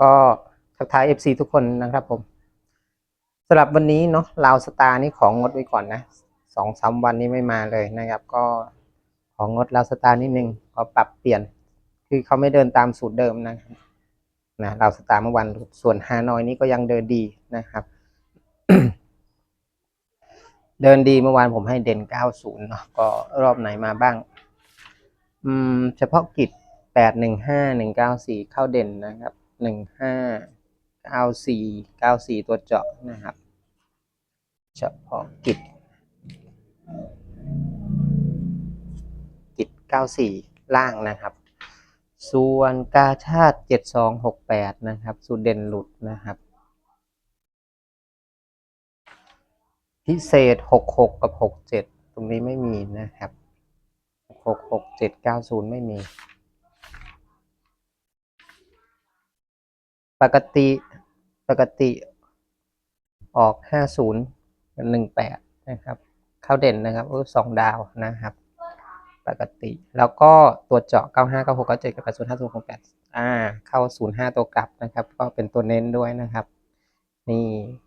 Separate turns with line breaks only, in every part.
ก็ทักทาย FC ทุกคนนะครับผมสำหรับวันนี้เนาะลาวสตาร์นี่ของงดไว้ก่อนนะสองสามวันนี้ไม่มาเลยนะครับ ก็ของงดลาวสตาร์นิดนึงก็ปรับเปลี่ยน คือเขาไม่เดินตามสูตรเดิมนะครับนะลาวสตาร์เมื่อวันส่วนฮานอยนี่ก็ยังเดินดีนะครับ เดินดีเมื่อวานผมให้เด่น90เนาะก็รอบไหนมาบ้าง อืม เฉพาะกิจ815 194เข้าเด่นนะครับ หนึ่งห้าเก้าสี่เก้าสี่ตัวเจาะนะครับ เฉพาะกิจ กิจเก้าสี่ล่างนะครับ ส่วนกาชาติเจ็ดสองหกแปดนะครับสุดเด่นหลุดนะครับ พิเศษหกหกกับหกเจ็ดตรงนี้ไม่มีนะครับหกหกเจ็ดเก้าศูนย์ไม่มี ปกติ ปกติออก 50กับ18 นะครับ เข้าเด่นนะครับสองดาวนะครับ ปกติ แล้วก็ตัวเจาะ 95 96 97กับ80 50 68อ่า เข้า 05 ตัวกลับนะครับ ก็เป็นตัวเน้นด้วยนะครับ นี่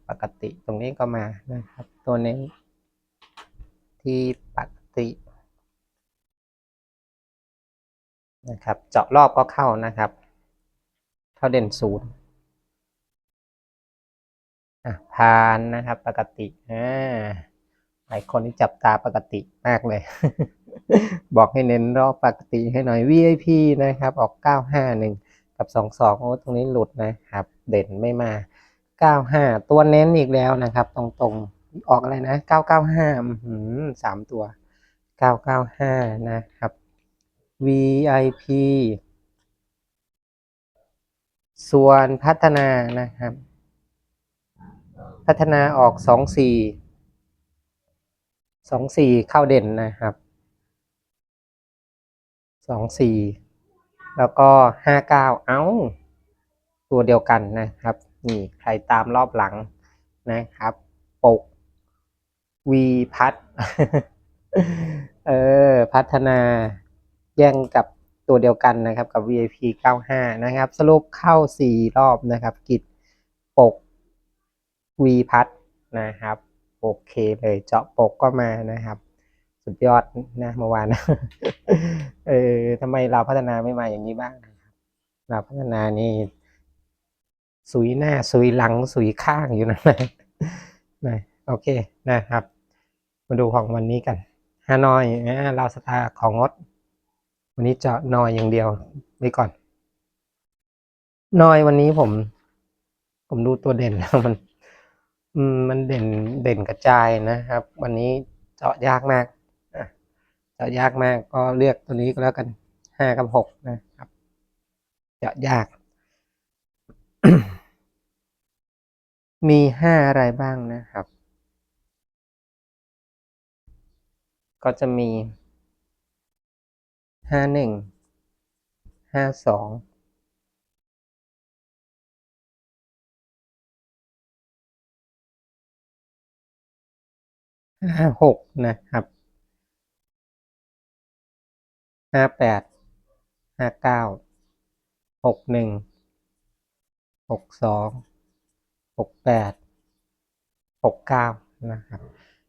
ปกติตรงนี้ก็มานะครับ ตัวเน้น ที่ปกตินะครับ เจาะรอบก็เข้านะครับ เข้าเด่นศูนย์ อะพานนะครับ ปกติอ่าหลายคนที่จับตาปกติมากเลย บอกให้เน้นรอบปกติให้หน่อย VIP นะครับ ออก 951 กับ 22 โอ้ตรงนี้หลุดนะครับ เด่นไม่มา 95 ตัวเน้นอีกแล้วนะครับ ตรงๆ ออกอะไรนะ 995หือสามตัว 995 นะครับ VIP ส่วนพัฒนานะครับ พัฒนาออก24 24เข้าเด่นนะครับ24แล้วก็59เอ้า ตัวเดียวกันนะครับ นี่ใครตามรอบหลังนะครับ ปกวีพัดเออ พัฒนาแย่งกับตัวเดียวกันนะครับ กับ VIP 95 นะครับ สรุปเข้า 4 รอบนะครับ กิจปก วีพัดนะครับ โอเคเลยเจาะปกก็มานะครับ สุดยอดนะเมื่อวานเออทำไมเราพัฒนาไม่มาอย่างนี้บ้างนะครับ เราพัฒนานี่สุยหน้าสุยหลังสุยข้างอยู่นั่นะนะโอเคนะครับ มาดูของวันนี้กันฮานอยนะลาสตาร์ของงด วันนี้เจาะนอยอย่างเดียวไว้ก่อนนอยวันนี้ผม ผมดูตัวเด่นแล้วมัน อืมมันเด่นเด่นกระจายนะครับ วันนี้เจาะยากมากเจาะยากมากก็เลือกตัวนี้ก็แล้วกันห้ากับหกนะครับ เจาะยาก มีห้าอะไรบ้างนะครับ ก็จะมีห้าหนึ่งห้าสอง ห้าหกนะครับห้าแปดห้าเก้าหกหนึ่งหกสองหกแปดหกเก้านะครับ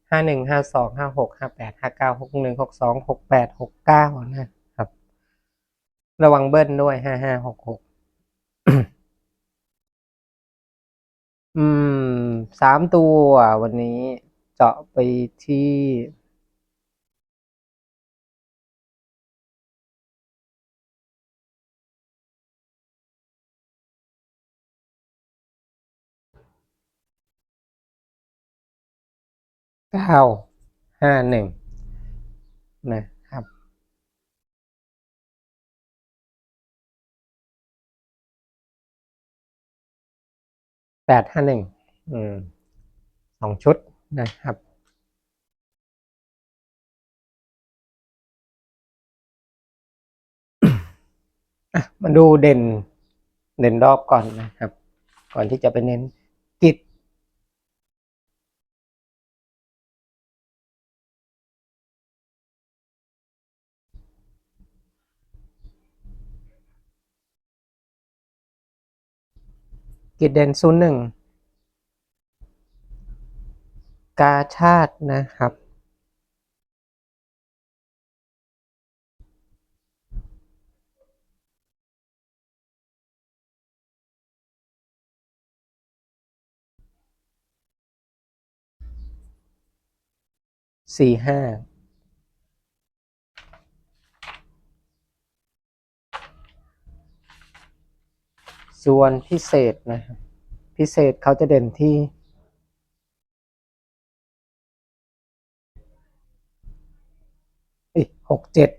ห้าหนึ่งห้าสองห้าหกห้าแปดห้าเก้าหกหนึ่งหกสองหกแปดหกเก้านะครับ ระวังเบิ้ลด้วยห้าห้าหกหกอืมสามตัววันนี้ เจาะไปที่เก้าห้าหนึ่งนะครับ แปดห้าหนึ่ง อืมสองชุด นะครับอะมาดูเด่นเด่นรอบก่อนนะครับ ก่อนที่จะไปเน้นกิจกิจเด่นศูนย์หนึ่งกาชาตินะครับ สี่ห้าส่วนพิเศษนะครับ พิเศษเขาจะเด่นที่ หกเจ็ด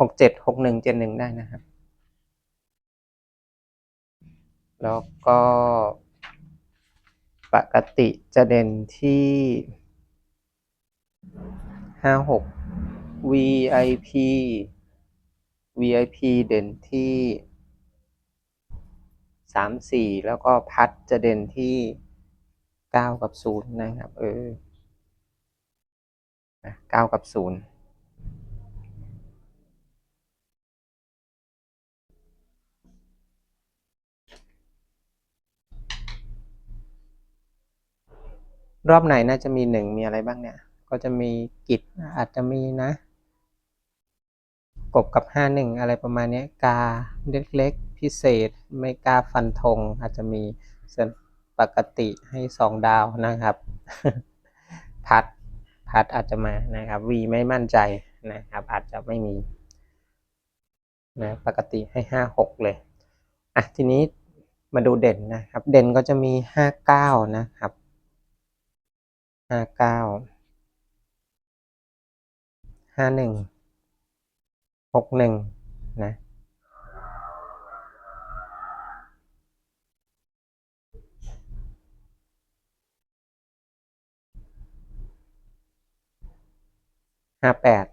หกเจ็ดหกหนึ่งเจ็ดหนึ่งได้นะครับ แล้วก็ปกติจะเด่นที่ห้าหก VIP VIP เด่นที่สามสี่แล้วก็พัดจะเด่นที่ เก้ากับศูนย์นะครับ เออเก้ากับศูนย์รอบไหนน่าจะมีหนึ่งมีอะไรบ้างเนี่ย ก็จะมีกิจอาจจะมีนะ กบกับห้าหนึ่งอะไรประมาณนี้กาเล็กๆ พิเศษ ไม่กล้าฟันธงอาจจะมีส่วน ปกติให้สองดาวนะครับ พัดพัดอาจจะมานะครับวีไม่มั่นใจนะครับอาจจะไม่มีนะปกติให้ห้าหกเลยอะทีนี้มาดูเด่นนะครับ เด่นก็จะมีห้าเก้านะครับห้าเก้าห้าหนึ่งหกหนึ่งนะ ห้าแปด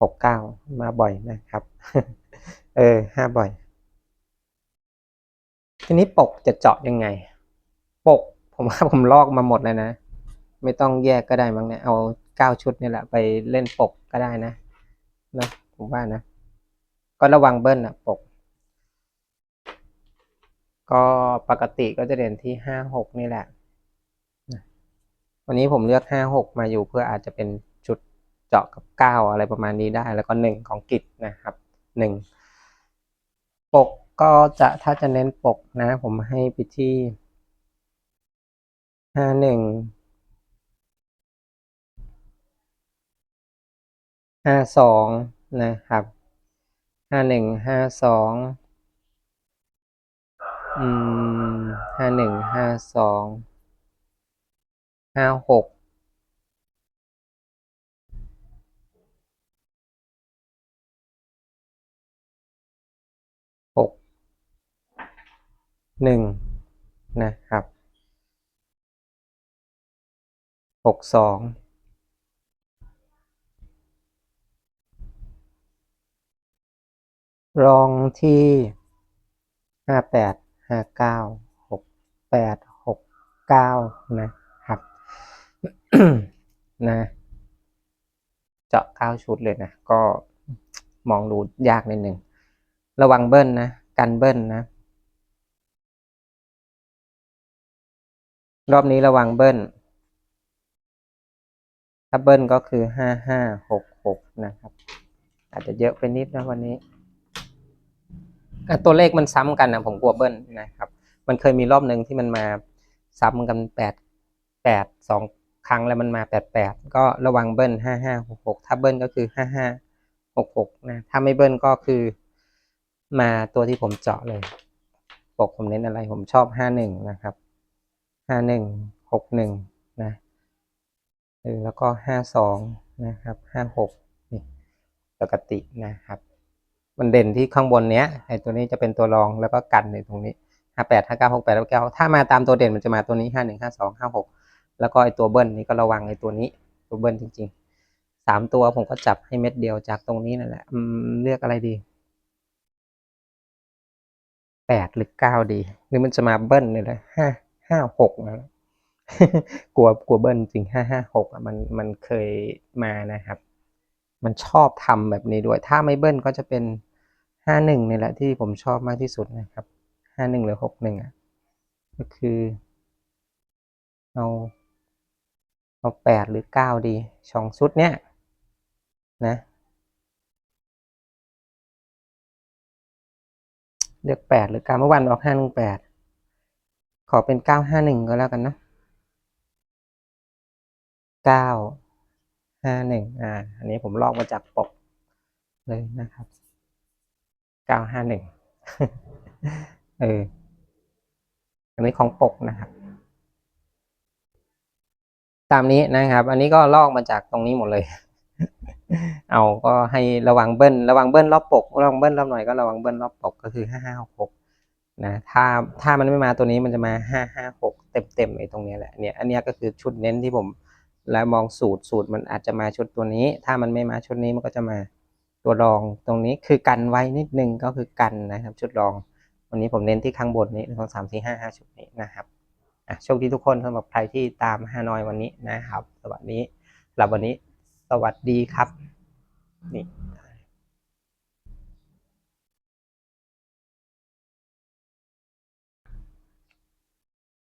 หกเก้ามาบ่อยนะครับ เออห้าบ่อย ทีนี้ปกจะเจาะยังไง ปกผมว่าผมลอกมาหมดเลยนะ ไม่ต้องแยกก็ได้มั้งเนี่ยเอาเก้าชุดนี่แหละไปเล่นปกก็ได้นะนะผมว่านะ ก็ระวังเบิ้ลนะปก ก็ปกติก็จะเด่นที่ห้าหกนี่แหละวันนี้ผมเลือกห้าหกมาอยู่เพื่ออาจจะเป็น เจาะกับเก้าอะไรประมาณนี้ได้ แล้วก็หนึ่งของกิจนะครับหนึ่งปกก็จะถ้าจะเน้นปกนะ ผมให้ไปที่ห้าหนึ่งห้าสองนะครับห้าหนึ่งห้าสองอืมห้าหนึ่งห้าสองห้าหก หนึ่งนะครับหกสองรองที่ห้าแปดห้าเก้าหกแปดหกเก้านะครับนะเจาะเก้าชุดเลยนะ ก็มองดูยากนิดหนึ่ง ระวังเบิ้ลนะ กันเบิ้ลนะ รอบนี้ระวังเบิ้ล ถ้าเบิ้ลก็คือห้าห้าหกหกนะครับ อาจจะเยอะไปนิดนะวันนี้ ตัวเลขมันซ้ำกันนะผมกลัวเบิ้ลนะครับ มันเคยมีรอบหนึ่งที่มันมาซ้ำกันแปดแปดสองครั้งแล้วมันมาแปดแปดก็ระวังเบิ้ลห้าห้าหกหกถ้าเบิ้ลก็คือห้าห้าหกหกนะ ถ้าไม่เบิ้ลก็คือมาตัวที่ผมเจาะเลย ปกผมเน้นอะไรผมชอบห้าหนึ่งนะครับ ห้าหนึ่งหกหนึ่งนะเออแล้วก็ห้าสองนะครับห้าหกนี่ปกตินะครับ มันเด่นที่ข้างบนเนี้ยไอ้ตัวนี้จะเป็นตัวรองแล้วก็กันในตรงนี้ห้าแปดห้าเก้าหกแปดแล้วเก้าถ้ามาตามตัวเด่นมันจะมาตัวนี้ห้าหนึ่งห้าสองห้าหกแล้วก็ไอ้ตัวเบิ้ลนี่ก็ระวังไอ้ตัวนี้ตัวเบิ้ลจริงๆสามตัวผมก็จับให้เม็ดเดียวจากตรงนี้นั่นแหละเลือกอะไรดีแปดหรือเก้าดี หรือมันจะมาเบิ้ลนี่แหละห้า ห้าหกนะกลัวกลัวเบิ้ลจริงห้าห้าหกอะมันมันเคยมานะครับ มันชอบทำแบบนี้ด้วย ถ้าไม่เบิ้ลก็จะเป็นห้าหนึ่งนี่แหละที่ผมชอบมากที่สุดนะครับห้าหนึ่งหรือหกหนึ่งอะก็คือ เอาเอาแปดหรือเก้าดีสองชุดเนี้ยนะเลือกแปดหรือเก้าเมื่อวันออกห้าหนึ่งแปด ขอเป็นเก้าห้าหนึ่งก็แล้วกันเนะเก้าห้าหนึ่งอ่า อันนี้ผมลอกมาจากปกเลยนะครับเก้าห้าหนึ่งเออ อันนี้ของปกนะครับ ตามนี้นะครับ อันนี้ก็ลอกมาจากตรงนี้หมดเลย เอาก็ให้ระวังเบิ้ล ระวังเบิ้ลรอบปก ระวังเบิ้ลรอบหน่อยก็ระวังเบิ้ลรอบปกก็คือห้าห้าหก นะถ้าถ้ามันไม่มาตัวนี้มันจะมาห้าห้าหกเต็มเต็มๆไอ้ตรงนี้แหละเนี่ยอันนี้ก็คือชุดเน้นที่ผมแล้วมองสูตรสูตรมันอาจจะมาชุดตัวนี้ ถ้ามันไม่มาชุดนี้มันก็จะมาตัวรองตรงนี้คือกันไว้นิดนึงก็คือกันนะครับ ชุดรอง วันนี้ผมเน้นที่ข้างบนนี้สองสามสี่ห้าห้าชุดนี้นะครับอะโชคดีทุกคนสำหรับใครที่ตามฮานอยวันนี้นะครับสวัสดีสำหรับวันนี้สวัสดีครับนี่